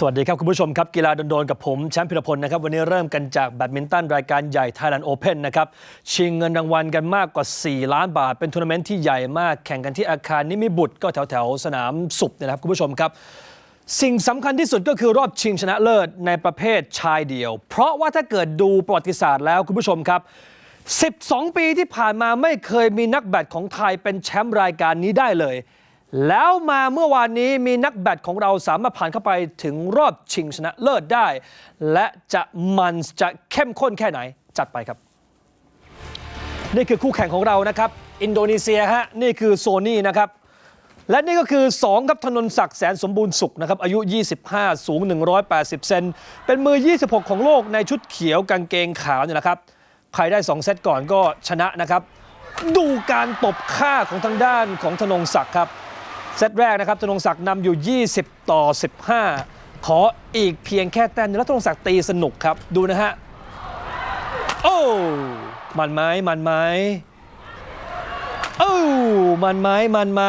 สวัสดีครับ คุณผู้ชมครับ กีฬาโดนๆกับผม แชมป์พิรพลนะครับ วันนี้เริ่มกันจากแบดมินตันรายการใหญ่ Thailand Open นะครับ ชิงเงินรางวัลกันมากกว่า 4 ล้านบาท เป็นทัวร์นาเมนต์ที่ใหญ่มากแข่งกันที่อาคารนิมิบุตรก็แถวๆ สนามสุบนยนะครับ คุณผู้ชมครับ สิ่งสำคัญที่สุดก็คือรอบชิงชนะเลิศในประเภทชายเดี่ยว เพราะว่าถ้าเกิดดูประวัติศาสตร์แล้วคุณผู้ชมครับ 12 ปีที่ผ่านมาไม่เคยมีนักแบดของไทยเป็นแชมป์รายการนี้ได้เลย แล้วมาเมื่อวานนี้มีนักแบดของเราสามารถผ่านเข้าไปถึงรอบชิงชนะเลิศได้ และจะมันจะเข้มข้นแค่ไหนจัดไปครับ นี่คือคู่แข่งของเรานะครับ อินโดนีเซียฮะนี่คือโซนี่นะครับและนี่ก็คือ 2 ครับธนนศักดิ์แสนสมบูรณ์สุขนะครับอายุ 25 สูง 180 เซนเป็นมือ 26 ของโลกในชุดเขียวกางเกงขาวเนี่ยนะครับ ใครได้ 2 เซตก่อนก็ชนะนะครับ ดูการตบค่าของทางด้านของธนงศักดิ์ครับ เซตแรกนะครับธนงศักดิ์นำอยู่ 20 ต่อ 15 ขออีกเพียงแค่แต้มแล้วธนงศักดิ์ตีสนุกครับ ดูนะฮะ โอ้ มันไหมมันไหมโอ้มันไหมมันไหม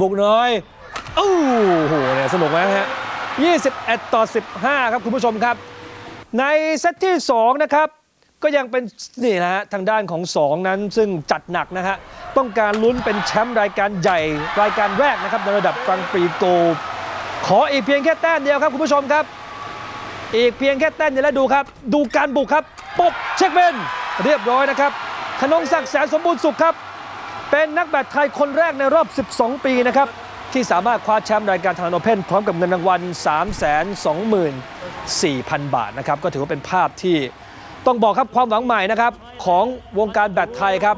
บุกน้อย โอ้โหเนี่ยสนุกไหมฮะ 21 ต่อ 15 ครับคุณผู้ชมครับ ในเซตที่ 2 นะครับ ก็ยังเป็นนี่นะฮะทางด้านของ 2 นั้นซึ่งจัดหนักนะฮะต้องการลุ้นเป็นแชมป์รายการใหญ่ รายการแรกนะครับในระดับกรังปรีโกขออีกเพียงแค่แต้มเดียวครับคุณผู้ชมครับ อีกเพียงแค่แต้มเดียวแล้วดูครับ ดูการบุกครับปบเช็คเบนเรียบร้อยนะครับธนงศักดิ์แสนสมบูรณ์สุขครับ เป็นนักแบดไทยคนแรกในรอบ 12 ปีนะครับที่สามารถคว้าแชมป์รายการทางโอเพนพร้อมกับเงินรางวัล 324,000 บาทนะครับก็ถือว่าเป็นภาพที่ ต้องบอกครับความหวังใหม่นะครับของวงการแบดไทยครับ